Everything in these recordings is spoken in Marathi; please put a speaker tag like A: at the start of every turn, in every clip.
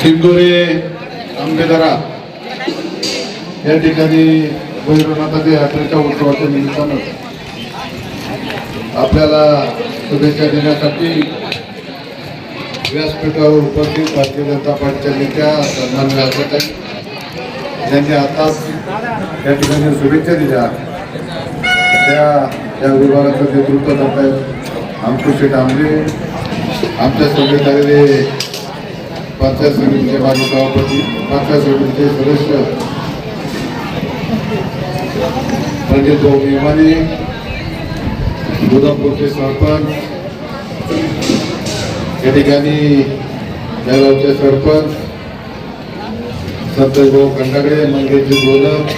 A: शिंगोरे आंबेदारा. या ठिकाणी भैरवनाथाच्या यात्रेच्या उत्सवाच्या निमित्तानं आपल्याला शुभेच्छा देण्यासाठी व्यासपीठावर उपस्थित भारतीय जनता पार्टीच्या नेत्या सन्मान व्यासपीठ यांनी आताच या ठिकाणी शुभेच्छा दिल्या. त्या या विभागाचं नेतृत्व करत आहेत अंकुश डांबरे आमच्यासोबत आलेले पंचायत समितीचे माजी सभापती पंचायत समितीचे सदस्य रणजित भाऊ मेमाने गोदामपूरचे सरपंच या ठिकाणी या गावचे सरपंच संतोष भाऊ खंडागडे मंगेशजी गोलक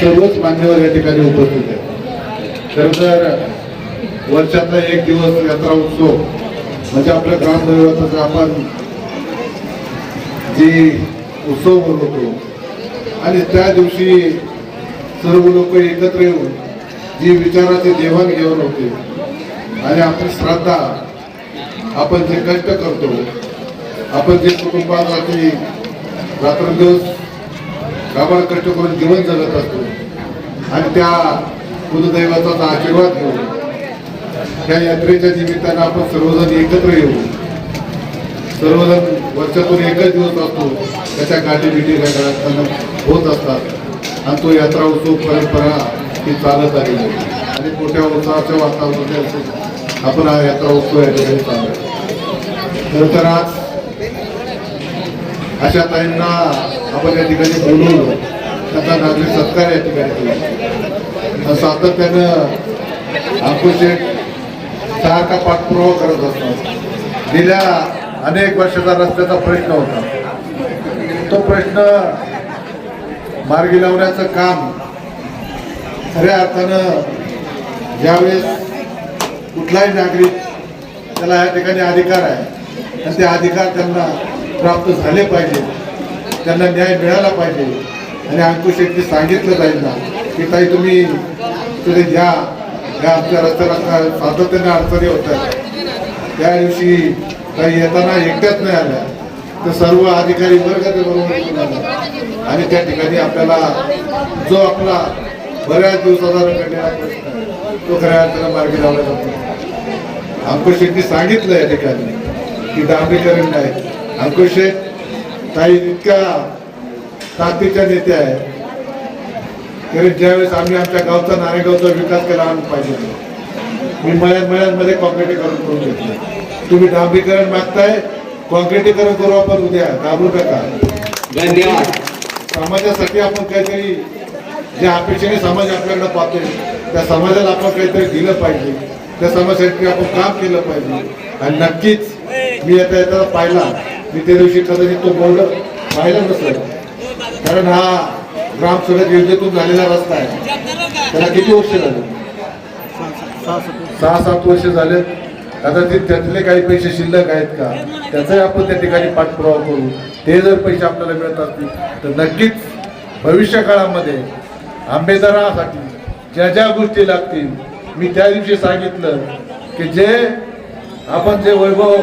A: सर्वच मान्यवर या ठिकाणी उपस्थित आहेत. खरं तर वर्षातला एक दिवस यात्रा उत्सव म्हणजे आपल्या ग्रामदैवताचा आपण जी उत्सव बनवतो आणि त्या दिवशी सर्व लोक एकत्र येऊन जी विचाराची देवाणघेवाण होते आणि आपली श्रद्धा आपण जे कष्ट करतो आपण जे कुटुंबासाठी रात्रंदिवस काबाड कष्ट करून जीवन जगत असतो आणि त्या कुलदैवाचा आशीर्वाद घेऊन या यात्रेच्या निमित्तानं आपण सर्वजण एकत्र येऊ. सर्वजण वर्षातून एकच दिवस असतो. त्याच्या गाठी बिटी होत असतात. आणि तो यात्रा उत्सव परंपरा ही चालत आली आणि मोठ्या उत्साहाच्या वातावरणात आपण हा यात्रा उत्सव या ठिकाणी चालू खरं तर आज अशा ताईंना आपण या ठिकाणी बोलवलं. त्यांचा नागरिक सत्कार या ठिकाणी केला. सातत्यानं अंकुश सारखा पाठपुरावा करत असतो. गेल्या अनेक वर्षाचा रस्त्याचा प्रश्न होता. तो प्रश्न मार्गी लावण्याचं काम खऱ्या अर्थानं ज्यावेळेस कुठलाही नागरिक त्याला या ठिकाणी अधिकार आहे आणि ते अधिकार त्यांना प्राप्त झाले पाहिजे. त्यांना न्याय मिळाला पाहिजे. आणि अंकुश शेट्टी सांगितलं जाईल ना की काही तुम्ही तिथे घ्या. या आमच्या रस्त्याला सातत्याने अडचणी होत आहेत. त्या दिवशी काही येताना एकट्याच नाही आल्या. तर सर्व अधिकारी वर्ग ते बरोबर आणि त्या ठिकाणी आपल्याला जो आपला बऱ्याच दिवसाचा रखडलेला प्रश्न तो खऱ्या अर्थाला मार्गी लावला जातो. अंकुश शेट्टी सांगितलं या ठिकाणी की डांबरीकरण नाही. अंकुश शेठ ताई इतक्या ताकदीच्या नेत्या आहेत. तरी ज्यावेळेस आम्ही आमच्या गावचा नारेगावचा विकास केला आम्ही पाहिजे मी मळ्यात मळ्यांमध्ये कॉन्क्रिटीकरण करून घेतलं. तुम्ही डांबरीकरण मागताय कॉन्क्रिटीकरण करू आपण उद्या. घाबरू नका.
B: धन्यवाद.
A: समाजासाठी आपण काहीतरी ज्या अपेक्षेने समाज आपल्याकडे पाहतोय त्या समाजाला आपण काहीतरी दिलं पाहिजे. त्या समाजासाठी आपण काम केलं पाहिजे. आणि नक्कीच मी आता येताना पाहिला. मी त्या दिवशी कदाचित तो बोर्ड पाहिला नसेल. कारण हा ग्राम सडक योजनेतून झालेला रस्ता आहे. त्याला किती वर्ष झाले? सहा सात वर्ष झाले. कदाचित त्यातले काही पैसे शिल्लक आहेत का? त्याचाही आपण त्या ठिकाणी पाठपुरावा करू. ते जर पैसे आपल्याला मिळत असतील तर नक्कीच भविष्य काळामध्ये आंबेदरासाठी ज्या ज्या गोष्टी लागतील मी त्या दिवशी सांगितलं की जे आपण जे वैभव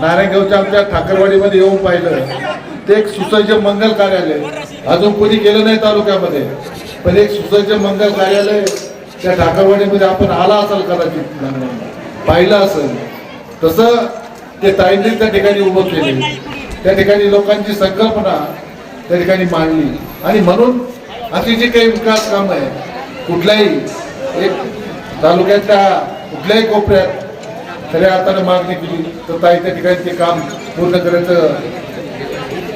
A: नारायणगावच्या आमच्या ठाकरवाडीमध्ये येऊन पाहिलं ते एक सुसज्ज मंगल कार्यालय अजून कोणी गेलं नाही तालुक्यामध्ये पण एक सुसज्ज मंगल कार्यालय त्या ठाकरवाडीमध्ये आपण आला असाल कदाचित. पाहिलं असेल. तसं ते ताईंनी त्या ठिकाणी उभं केले. त्या ठिकाणी लोकांची संकल्पना त्या ठिकाणी मांडली. आणि म्हणून अशी जी काही विकास कामं आहे कुठल्याही एक तालुक्याच्या कुठल्याही कोपऱ्यात खऱ्या अर्थानं मागणी केली तर ताई त्या ठिकाणी ते काम पूर्ण करायचं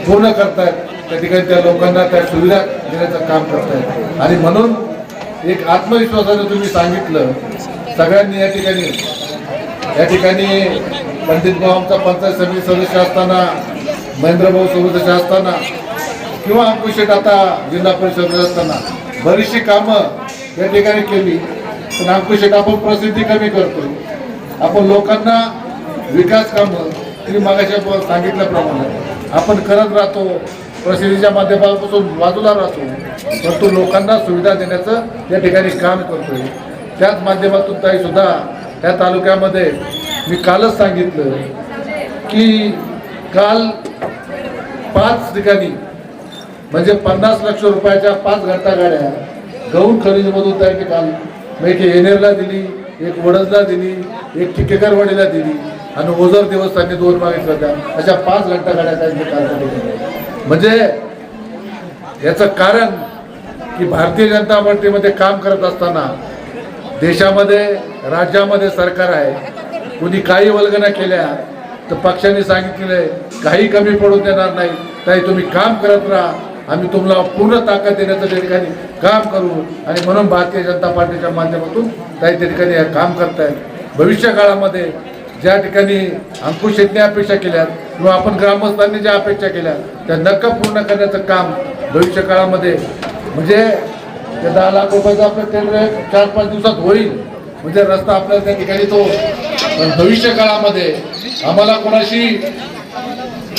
A: पूर्ण करतायत. त्या ठिकाणी त्या लोकांना त्या सुविधा देण्याचं काम करतायत. आणि म्हणून एक आत्मविश्वासाने तुम्ही सांगितलं सगळ्यांनी या ठिकाणी या ठिकाणी पंडितभाऊ आमचा पंचायत समिती सदस्य असताना महेंद्रभाऊ सदस्य असताना किंवा अंकुशेट आता जिल्हा परिषद असताना बरीचशी कामं या ठिकाणी केली. पण अंकुशेट आपण प्रसिद्धी कमी करतो आपण लोकांना विकास कामं तुम्ही मागाशी आपण सांगितल्याप्रमाणे. आपण करत राहतो प्रसिद्धीच्या माध्यमापासून बाजूला राहतो परंतु लोकांना सुविधा देण्याचं या ठिकाणी काम करतोय. त्याच माध्यमातून ताई सुद्धा या तालुक्यामध्ये मी कालच सांगितलं की काल पाच ठिकाणी म्हणजे पन्नास लक्ष रुपयाच्या पाच घंटा गाड्या गहू खरेदीमधून त्यांनी काल एक येणेरला दिली एक वडदला दिली एक ठिकेकरवाडीला दिली. आणि ओझर दिवस दोन मागितल्या होत्या अशा पाच घंटा गाड्या त्यांनी म्हणजे याचं कारण की भारतीय जनता पार्टीमध्ये काम करत असताना देशामध्ये राज्यामध्ये सरकार आहे. कुणी काही वल्गना केल्या तर पक्षाने सांगितलेलं आहे काही कमी पडून देणार नाही. ताई तुम्ही काम करत राहा. आम्ही तुम्हाला पूर्ण ताकद देण्याचं त्या ठिकाणी काम करू. आणि म्हणून भारतीय जनता पार्टीच्या माध्यमातून ताई त्या ठिकाणी काम करतायत. भविष्य काळामध्ये ज्या ठिकाणी अंकुश शेटने अपेक्षा केल्या किंवा आपण ग्रामस्थांनी ज्या अपेक्षा केल्या त्या नक्का पूर्ण करण्याचं काम भविष्य काळामध्ये म्हणजे त्या दहा लाख रुपयाचं आपलं टेंडर चार पाच दिवसात होईल. म्हणजे रस्ता आपल्याला त्या ठिकाणी तो पण भविष्य काळामध्ये आम्हाला कोणाशी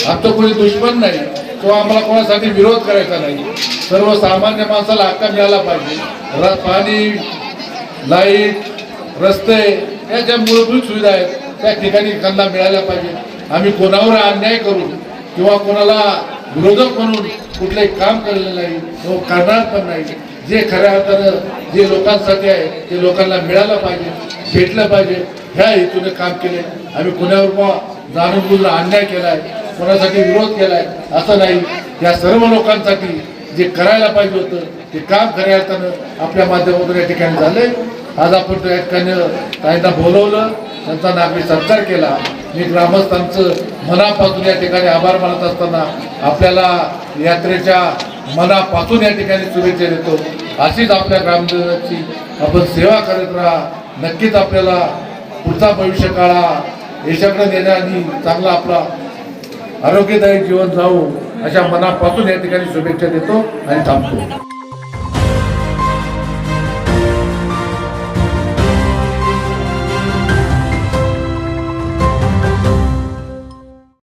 A: आमचं कोणी दुश्मन नाही किंवा आम्हाला कोणासाठी विरोध करायचा नाही. सर्वसामान्य माणसाला हक्का मिळाला पाहिजे. पाणी लाइट रस्ते या ज्या मूलभूत सुविधा आहेत. त्या ठिकाणी त्यांना मिळाल्या पाहिजे. आम्ही कोणावर अन्याय करू किंवा कोणाला विरोधक म्हणून कुठलंही काम केलेलं नाही किंवा करणार पण नाही. जे खऱ्या अर्थानं जे लोकांसाठी आहे ते लोकांना मिळालं पाहिजे भेटलं पाहिजे ह्या हेतूने काम केले आम्ही कुणावर जाणून बुजून अन्याय केलाय कोणासाठी विरोध केलाय असं नाही. या सर्व लोकांसाठी जे करायला पाहिजे होतं ते काम खऱ्या अर्थानं आपल्या माध्यमातून या ठिकाणी झालंय. आज आपण त्या ठिकाणी काहींना बोलवलं. त्यांचा नागरी सत्कार केला. मी ग्रामस्थांचं मनापासून या ठिकाणी आभार मानत असताना आपल्याला यात्रेच्या मनापासून या ठिकाणी शुभेच्छा देतो. अशीच आपल्या ग्रामदेवाची आपण सेवा करत राहा. नक्कीच आपल्याला पुढचा भविष्य काळा देण्या नेण्याआधी चांगला आपला आरोग्यदायी जीवन जाऊ अशा मनापासून या ठिकाणी शुभेच्छा देतो आणि थांबतो.